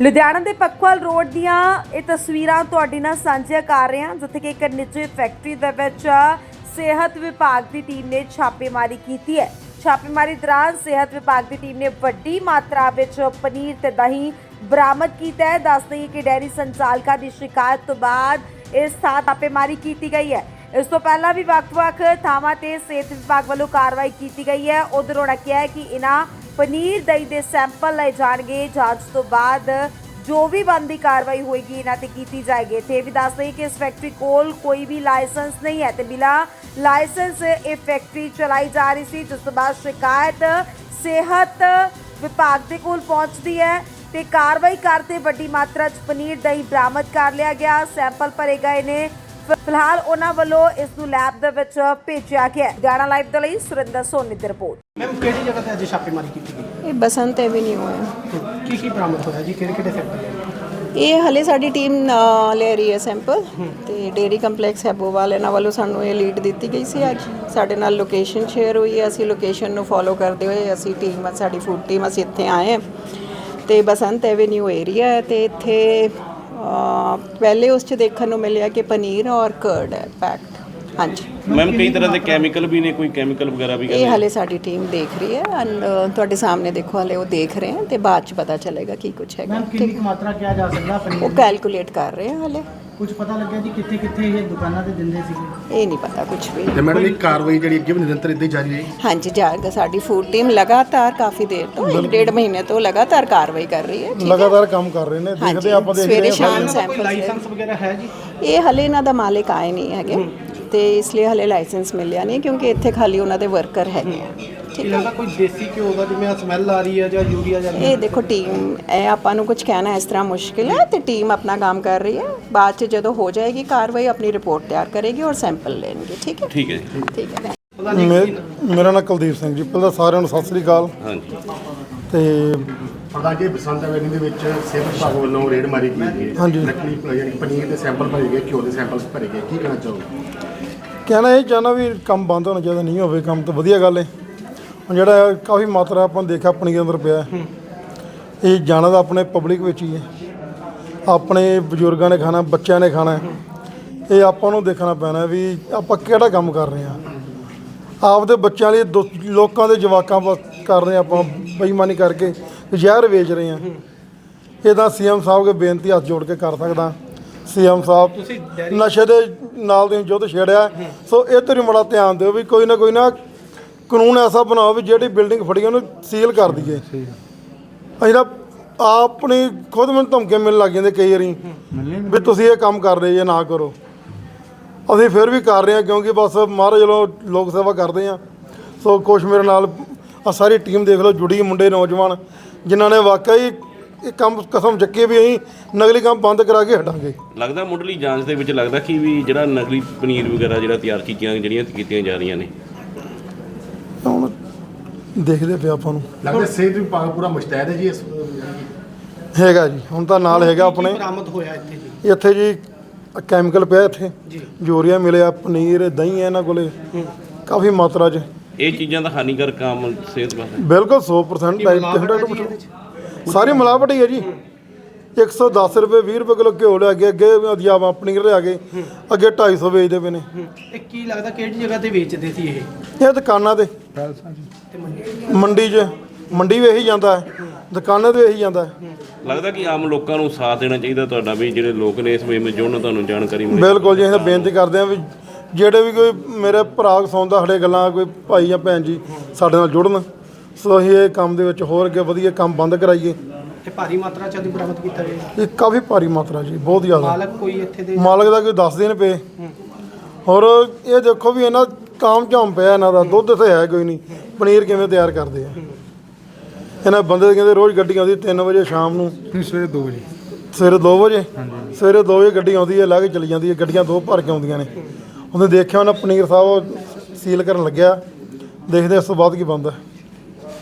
ਲੁਧਿਆਣਾ ਦੇ ਪੱਖਵਾਲ ਰੋਡ ਦੀਆਂ ਇਹ ਤਸਵੀਰਾਂ ਤੁਹਾਡੇ ਨਾਲ ਸਾਂਝੀਆਂ ਕਰ ਰਹੇ ਹਾਂ, ਜਿੱਥੇ ਕਿ ਇੱਕ ਨਿੱਜੀ ਫੈਕਟਰੀ ਦੇ ਵਿੱਚ ਸਿਹਤ ਵਿਭਾਗ ਦੀ ਟੀਮ ਨੇ ਛਾਪੇਮਾਰੀ ਕੀਤੀ ਹੈ। ਛਾਪੇਮਾਰੀ ਦੌਰਾਨ ਸਿਹਤ ਵਿਭਾਗ ਦੀ ਟੀਮ ਨੇ ਵੱਡੀ ਮਾਤਰਾ ਵਿੱਚ ਪਨੀਰ ਤੇ ਦਹੀਂ ਬਰਾਮਦ ਕੀਤਾ ਹੈ। ਦੱਸ ਦਈਏ ਕਿ ਡੈਰੀ ਸੰਚਾਲਕਾਂ ਦੀ ਸ਼ਿਕਾਇਤ ਤੋਂ ਬਾਅਦ ਇਸ ਥਾਂ ਛਾਪੇਮਾਰੀ ਕੀਤੀ ਗਈ ਹੈ। ਇਸ ਤੋਂ ਪਹਿਲਾਂ ਵੀ ਵੱਖ-ਵੱਖ ਥਾਵਾਂ ਤੇ ਸਿਹਤ ਵਿਭਾਗ ਵੱਲੋਂ ਕਾਰਵਾਈ ਕੀਤੀ ਗਈ ਹੈ। ਉਧਰ ਉਹਨਾਂ ਕਿਹਾ ਹੈ ਕਿ ਇਹਨਾਂ ਪਨੀਰ ਦਹੀਂ ਦੇ ਸੈਂਪਲ ਲਏ ਜਾਣਗੇ। ਜਾਂਚ ਤੋਂ ਬਾਅਦ ਜੋ ਵੀ ਬਣਦੀ ਕਾਰਵਾਈ ਹੋਏਗੀ, ਇਹਨਾਂ ਤੇ ਕੀਤੀ ਜਾਏਗੀ। ਤੇ ਇਹ ਵੀ ਦੱਸ ਦਈਏ ਕਿ ਇਸ ਫੈਕਟਰੀ ਕੋਲ ਕੋਈ ਵੀ ਲਾਇਸੈਂਸ ਨਹੀਂ ਹੈ ਤੇ ਬਿਲਾ ਲਾਇਸੈਂਸ ਇਹ ਫੈਕਟਰੀ ਚਲਾਈ ਜਾ ਰਹੀ ਸੀ, ਜਿਸ ਤੋਂ ਬਾਅਦ ਸ਼ਿਕਾਇਤ ਸਿਹਤ ਵਿਭਾਗ ਦੇ ਕੋਲ ਪਹੁੰਚਦੀ ਹੈ ਤੇ ਕਾਰਵਾਈ ਕਰਦੇ ਵੱਡੀ ਮਾਤਰਾ 'ਚ ਪਨੀਰ ਦਹੀਂ ਬਰਾਮਦ ਕਰ ਲਿਆ ਗਿਆ। ਸੈਂਪਲ ਭਰੇ ਗਏ ਨੇ। ਫਿਲਹਾਲ ਉਹਨਾਂ ਵੱਲੋਂ ਇਸ ਨੂੰ ਲੈਬ ਦੇ ਵਿੱਚ ਭੇਜਿਆ ਗਿਆ ਹੈ। ਜਾਣਾ ਲਾਈਵ ਦੇ ਲਈ ਸੁਰਿੰਦਰ ਸੋਨੀ ਦੀ ਰਿਪੋਰਟ। ਮੈਮ ਕਿਹੜੀ ਜਗ੍ਹਾ ਤੇ ਅੱਜ ਛਾਪੇਮਾਰੀ ਕੀਤੀ ਗਈ? ਇਹ ਬਸੰਤ ਐਵੀਨਿਊ ਹੈ। ਕੀ ਕੀ ਬਰਾਮਦ ਹੋਇਆ ਜੀ? ਕਿਹੜੇ ਕਿਹੜੇ ਸੈਂਪਲ? ਇਹ ਹਲੇ ਸਾਡੀ ਟੀਮ ਲੈ ਰਹੀ ਹੈ ਸੈਂਪਲ ਤੇ ਡੇਰੀ ਕੰਪਲੈਕਸ ਹੈਬੋਵਾਲ ਇਹਨਾਂ ਵੱਲੋਂ ਸਾਨੂੰ ਇਹ ਲੀਡ ਦਿੱਤੀ ਗਈ ਸੀ ਅੱਜ। ਸਾਡੇ ਨਾਲ ਲੋਕੇਸ਼ਨ ਸ਼ੇਅਰ ਹੋਈ ਹੈ ਅਸੀਂ ਲੋਕੇਸ਼ਨ ਨੂੰ ਫੋਲੋ ਕਰਦੇ ਹੋਏ ਅਸੀਂ ਟੀਮ ਸਾਡੀ ਫੂਡ ਟੀਮ ਅਸੀਂ ਇੱਥੇ ਆਏ ਹਾਂ। ਤੇ ਬਸੰਤ ਐਵੀਨਿਊ ਏਰੀਆ ਹੈ ਤੇ ਇੱਥੇ ਪਹਿਲੇ ਉਸ 'ਚ ਦੇਖਣ ਨੂੰ ਮਿਲਿਆ ਕਿ ਪਨੀਰ ਔਰ ਕਰਡ ਹੈ ਪੈਕਡ ਹਾਂਜੀ। ਮੈਮ ਕਈ ਤਰ੍ਹਾਂ ਦੇ ਕੈਮੀਕਲ ਵੀ ਨੇ ਕੋਈ ਕੈਮੀਕਲ ਵਗੈਰਾ ਵੀ ਇਹ ਹਲੇ ਸਾਡੀ ਟੀਮ ਦੇਖ ਰਹੀ ਹੈ ਐਂਡ ਤੁਹਾਡੇ ਸਾਹਮਣੇ ਦੇਖੋ ਹਲੇ ਉਹ ਦੇਖ ਰਹੇ ਹਨ ਤੇ ਬਾਅਦ ਚ ਪਤਾ ਚੱਲੇਗਾ ਕੀ ਕੁਝ ਹੈਗਾ। ਮੈਮ ਕਿੰਨੀ ਕੁ ਮਾਤਰਾ ਕਿਹਾ ਜਾ ਸਕਦਾ ਉਹ ਪਨੀਰ ਕੈਲਕੂਲੇਟ ਕਰ ਰਹੇ ਹਨ ਹਲੇ। ਕੁਝ ਪਤਾ ਲੱਗਿਆ ਜੀ ਕਿੱਥੇ ਕਿੱਥੇ ਇਹ ਦੁਕਾਨਾਂ ਤੇ ਦਿੰਦੇ ਸੀਗੇ? ਇਹ ਨਹੀਂ ਪਤਾ ਕੁਝ ਵੀ। ਤੇ ਮੈਡਮ ਇਹ ਕਾਰਵਾਈ ਜਿਹੜੀ ਅੱਗੇ ਵੀ ਨਿਰੰਤਰ ਇਦਾਂ ਹੀ ਜਾਰੀ ਰਹੀ ਹਾਂਜੀ ਜਾਏਗਾ ਸਾਡੀ ਫੂਡ ਟੀਮ ਲਗਾਤਾਰ ਕਾਫੀ ਦੇਰ ਤੋਂ ਇੱਕ ਡੇਢ ਮਹੀਨੇ ਤੋਂ ਲਗਾਤਾਰ ਕਾਰਵਾਈ ਕਰ ਰਹੀ ਹੈ ਠੀਕ ਹੈ? ਲਗਾਤਾਰ ਕੰਮ ਕਰ ਰਹੇ ਨੇ ਦੇਖਦੇ ਹਾਂਜੀ, ਆਪਾਂ ਦੇਖਦੇ ਸਵੇਰੇ ਹਾਂ। ਸ਼ਾਮ ਇਹਨਾਂ ਦਾ ਕੋਈ ਸੈਂਪਲ ਲਾਇਸੈਂਸ ਵਗੈਰਾ ਹੈ ਜੀ? ਇਹ ਹਲੇ ਇਹਨਾਂ ਦਾ ਮਾਲਿਕ ਆਏ ਨਹੀਂ ਹੈਗੇ ਤੇ ਇਸ ਲਈ ਹਲੇ ਲਾਇਸੈਂਸ ਮਿਲਿਆ ਨਹੀਂ ਕਿਉਂਕਿ ਇੱਥੇ ਖਾਲੀ ਉਹਨਾਂ ਦੇ ਵਰਕਰ ਹੈਗੇ ਆ। ਕੀ ਠੀਕ ਹੈ। ਲੱਗਦਾ ਕੋਈ ਦੇਸੀ ਘਿਓ ਦਾ ਜਿਵੇਂ ਸਮੈਲ ਆ ਰਹੀ ਹੈ ਜਾਂ ਯੂਰੀਆ ਜਾਂ ਇਹ ਦੇਖੋ ਟੀਮ ਇਹ ਆਪਾਂ ਨੂੰ ਕੁਝ ਕਹਿਣਾ ਇਸ ਤਰ੍ਹਾਂ ਮੁਸ਼ਕਿਲ ਹੈ ਤੇ ਟੀਮ ਆਪਣਾ ਕੰਮ ਕਰ ਰਹੀ ਹੈ। ਬਾਅਦ ਚ ਜਦੋਂ ਹੋ ਜਾਏਗੀ ਕਾਰਵਾਈ ਆਪਣੀ ਰਿਪੋਰਟ ਤਿਆਰ ਕਰੇਗੀ ਔਰ ਸੈਂਪਲ ਲੈਣਗੇ ਠੀਕ ਹੈ? ਠੀਕ ਹੈ ਜੀ। ਠੀਕ ਹੈ ਪਤਾ ਨਹੀਂ ਮੇ- ਮੇਰਾ ਨਾਮ ਕੁਲਦੀਪ ਸਿੰਘ ਜੀ ਪਹਿਲਾਂ ਸਾਰਿਆਂ ਨੂੰ ਸਤਿ ਸ੍ਰੀ ਅਕਾਲ। ਹਾਂਜੀ। ਤੇ ਪ੍ਰਧਾਨ ਜੀ ਬਸੰਤ ਐਵੈਨਿਊ ਦੇ ਵਿੱਚ ਸਿਹਤ ਵਿਭਾਗ ਵੱਲੋਂ ਰੇਡ ਮਾਰੀ ਗਈ ਹੈ। ਹਾਂਜੀ। ਨਕਲੀ ਪ- ਯਾਨੀ ਪਨੀਰ ਦੇ ਸੈਂਪਲ ਭਰੇ ਗਏ ਘਿਓ ਦੇ ਸੈਂਪਲ ਭਰੇ ਗਏ। ਕੀ ਕਹਿਣਾ ਚਾਹੋਗੇ? ਕਹਿਣਾ ਇਹ ਚਾਹਨਾ ਵੀ ਕੰਮ ਬੰਦ ਹੋਣਾ ਚਾਹੀਦਾ ਨਹੀਂ ਹੋਵੇ ਕੰਮ ਤਾਂ ਵਧੀਆ ਗੱਲ ਹੈ ਹੁਣ ਜਿਹੜਾ ਕਾਫੀ ਮਾਤਰਾ ਆਪਾਂ ਦੇਖਿਆ ਪਨੀਰ ਅੰਦਰ ਪਿਆ ਹੈ। ਇਹ ਜਾਣਾ ਤਾਂ ਆਪਣੇ ਪਬਲਿਕ ਵਿੱਚ ਹੀ ਹੈ। ਆਪਣੇ ਬਜ਼ੁਰਗਾਂ ਨੇ ਖਾਣਾ ਬੱਚਿਆਂ ਨੇ ਖਾਣਾ ਹੈ। ਇਹ ਆਪਾਂ ਨੂੰ ਦੇਖਣਾ ਪੈਣਾ ਵੀ ਆਪਾਂ ਕਿਹੜਾ ਕੰਮ ਕਰ ਰਹੇ ਹਾਂ। ਆਪਦੇ ਬੱਚਿਆਂ ਲਈ ਦੁ- ਲੋਕਾਂ ਦੇ ਜਵਾਕਾਂ ਵਾ- ਕਰ ਰਹੇ ਹਾਂ ਆਪਾਂ ਬੇਈਮਾਨੀ ਕਰਕੇ ਜ਼ਹਿਰ ਵੇਚ ਰਹੇ ਹਾਂ। ਇਹ ਤਾਂ ਸੀਐਮ ਸਾਹਿਬ ਕੇ ਬੇਨਤੀ ਹੱਥ ਜੋੜ ਕੇ ਕਰ ਸਕਦਾ। ਸੀਐਮ ਸਾਹਿਬ ਤੁਸੀਂ ਡੈਰੀ ਨਸ਼ੇ ਦੇ ਨਾਲ ਤੁਸੀਂ ਜੁੱਧ ਛੇੜਿਆ। ਸੋ ਇਹ ਤੇ ਮੜਾ ਧਿਆਨ ਦਿਓ ਵੀ ਕੋਈ ਨਾ ਕੋਈ ਨਾ ਕਾਨੂੰਨ ਐਸਾ ਬਣਾਓ ਵੀ ਜਿਹੜੀ ਬਿਲਡਿੰਗ ਫੜੀ ਉਹਨੂੰ ਸੀਲ ਕਰ ਦਈਏ। ਅਸੀਂ ਤਾਂ ਆਪਣੀ ਖੁਦ ਮੈਨੂੰ ਧਮਕੀਆਂ ਮਿਲਣ ਲੱਗ ਜਾਂਦੇ ਕਈ ਵਾਰੀ, ਵੀ ਤੁਸੀਂ ਇਹ ਕੰਮ ਕਰ ਰਹੇ ਜਾਂ, ਨਾ ਕਰੋ। ਅਸੀਂ ਫਿਰ ਵੀ ਕਰ ਰਹੇ ਹਾਂ, ਕਿਉਂਕਿ ਬਸ ਮਹਾਰਾਜ ਵੱਲੋਂ ਲੋਕ ਸੇਵਾ ਕਰਦੇ ਹਾਂ। ਸੋ ਕੁਛ ਮੇਰੇ ਨਾਲ ਆ ਸਾਰੀ ਟੀਮ ਦੇਖ ਲਓ, ਜੁੜੀ ਮੁੰਡੇ, ਨੌਜਵਾਨ, ਜਿਨ੍ਹਾਂ ਨੇ ਵਾਕਈ ਇਹ ਕੰਮ ਕਸਮ ਚੱਕੀ ਵੀ ਅਸੀਂ ਨਕਲੀ ਕੰਮ ਬੰਦ ਕਰਾ ਕੇ ਹਟਾਂਗੇ। ਲੱਗਦਾ ਮੁੱਢਲੀ ਜਾਂਚ ਦੇ ਵਿੱਚ ਲੱਗਦਾ ਕਿ ਵੀ ਜਿਹੜਾ ਨਕਲੀ ਪਨੀਰ ਵਗੈਰਾ, ਜਿਹੜਾ ਤਿਆਰ ਕੀਤੀਆਂ, ਜਿਹੜੀਆਂ ਕੀਤੀਆਂ ਜਾ ਰਹੀਆਂ ਨੇ ਦੇਖਦੇ ਪਿਆ ਆਪਾਂ ਨੂੰ। ਲੱਗਦਾ ਸਿਹਤ ਵਿਭਾਗ ਪੂਰਾ ਮੁਸ਼ਤੈਦ ਹੈ ਜੀ ਇਸ ਹੈਗਾ ਜੀ ਹੁਣ ਤਾਂ ਨਾਲ ਹੈਗਾ ਆਪਣੇ। ਬਰਾਮਦ ਹੋਇਆ ਇੱਥੇ ਜੀ? ਇੱਥੇ ਜੀ ਕੈਮੀਕਲ ਪਿਆ ਇੱਥੇ। ਜੀ। ਯੂਰੀਆ ਮਿਲਿਆ ਪਨੀਰ ਦਹੀਂ ਹੈ ਇਹਨਾਂ ਕੋਲੇ। ਕਾਫੀ ਮਾਤਰਾ 'ਚ। ਇਹ ਚੀਜ਼ਾਂ ਦਾ ਹਾਨੀਕਾਰਕ ਕੰਮ ਸਿਹਤ ਵਾਸਤੇ। ਬਿਲਕੁਲ 100% ਕੀ ਟਾਈਪ ਮਿਲਾਵਟ ਹੈ ਜੀ ਇਹਦੇ 'ਚ? ਸਾਰੀ ਮਿਲਾਵਟ ਹੀ ਹੈ ਜੀ। 110 ਰੁਪਏ 20 ਰੁਪਏ ਕਿਲੋ ਘਿਓ ਲਿਆ ਕੇ ਅੱਗੇ ਅਧਿਆਵਾ ਪਨੀਰ ਲਿਆ ਕੇ ਅੱਗੇ 250 ਵੇਚਦੇ ਪਏ ਨੇ। ਇਹ ਕੀ ਲੱਗਦਾ ਕਿਹੜੀ ਜਗ੍ਹਾ ਤੇ ਵੇਚਦੇ ਸੀ ਇਹ? ਇਹ ਦੁਕਾਨਾਂ ਤੇ। ਮੰਡੀ ਮੰਡੀ 'ਚ ਮੰਡੀ ਵੀ ਇਹੀ ਜਾਂਦਾ ਹੈ ਦੁਕਾਨਾਂ ਤੇ ਇਹੀ ਜਾਂਦਾ ਹੈ। ਲੱਗਦਾ ਕਿ ਆਮ ਲੋਕਾਂ ਨੂੰ ਸਾਥ ਦੇਣਾ ਚਾਹੀਦਾ ਤੁਹਾਡਾ ਵੀ ਜਿਹੜੇ ਲੋਕ ਨੇ ਇਸ ਵੇਲੇ ਵਿੱਚ ਜੁੜਨ ਤੁਹਾਨੂੰ ਜਾਣਕਾਰੀ ਮਿਲੇ। ਬਿਲਕੁਲ ਜੀ ਅਸੀਂ ਤਾਂ ਬੇਨਤੀ ਕਰਦੇ ਹਾਂ ਵੀ ਜਿਹੜੇ ਵੀ ਕੋਈ ਮੇਰੇ ਭਰਾ ਸੁਣਦਾ ਸਾਡੇ ਗੱਲਾਂ ਕੋਈ ਭਾਈ ਜਾਂ ਭੈਣ ਜੀ ਸਾਡੇ ਨਾਲ ਜੁੜਨ ਸੋ ਅਸੀਂ ਇਹ ਕੰਮ ਦੇ ਵਿੱਚ ਹੋਰ ਅੱਗੇ ਵਧੀਆ ਕੰਮ ਬੰਦ ਕਰਾਈਏ। ਤੇ ਭਾਰੀ ਮਾਤਰਾ ਚ ਅੱਜ ਬਰਾਮਦ ਕੀਤਾ ਗਿਆ ਇਹ ਕਾਫੀ ਭਾਰੀ ਮਾਤਰਾ ਜੀ ਬਹੁਤ ਜ਼ਿਆਦਾ। ਮਾਲਕ ਕੋਈ ਇੱਥੇ ਦੇ ਮਾਲਕ ਦਾ ਕੋਈ ਦੱਸ ਦੇਣ ਪਏ। ਹੋਰ ਇਹ ਦੇਖੋ ਵੀ ਇਹਨਾਂ ਕਾਮ ਝਾਮ ਪਿਆ ਇਹਨਾਂ ਦਾ ਦੁੱਧ ਤੇ ਹੈ ਕੋਈ ਨਹੀਂ। ਪਨੀਰ ਕਿਵੇਂ ਤਿਆਰ ਕਰਦੇ ਆ? ਇਹਨਾਂ ਬੰਦੇ ਕਹਿੰਦੇ ਰੋਜ਼ ਗੱਡੀ ਆਉਂਦੀ 3 ਵਜੇ ਸ਼ਾਮ ਨੂੰ। ਸਵੇਰੇ 2 ਵਜੇ। ਸਵੇਰੇ 2 ਵਜੇ? ਸਵੇਰੇ 2 ਵਜੇ ਗੱਡੀ ਆਉਂਦੀ ਹੈ ਲਾ ਕੇ ਚਲੀ ਜਾਂਦੀ ਹੈ ਗੱਡੀਆਂ ਦੋ ਭਰ ਕੇ ਆਉਂਦੀਆਂ ਨੇ। ਉਹਨੇ ਦੇਖਿਆ ਉਹਨਾਂ ਪਨੀਰ ਸਾਹਿਬ ਸੀਲ ਕਰਨ ਲੱਗਿਆ। ਦੇਖਦੇ ਇਸ ਤੋਂ ਬਾਅਦ ਕੀ ਬੰਦਾ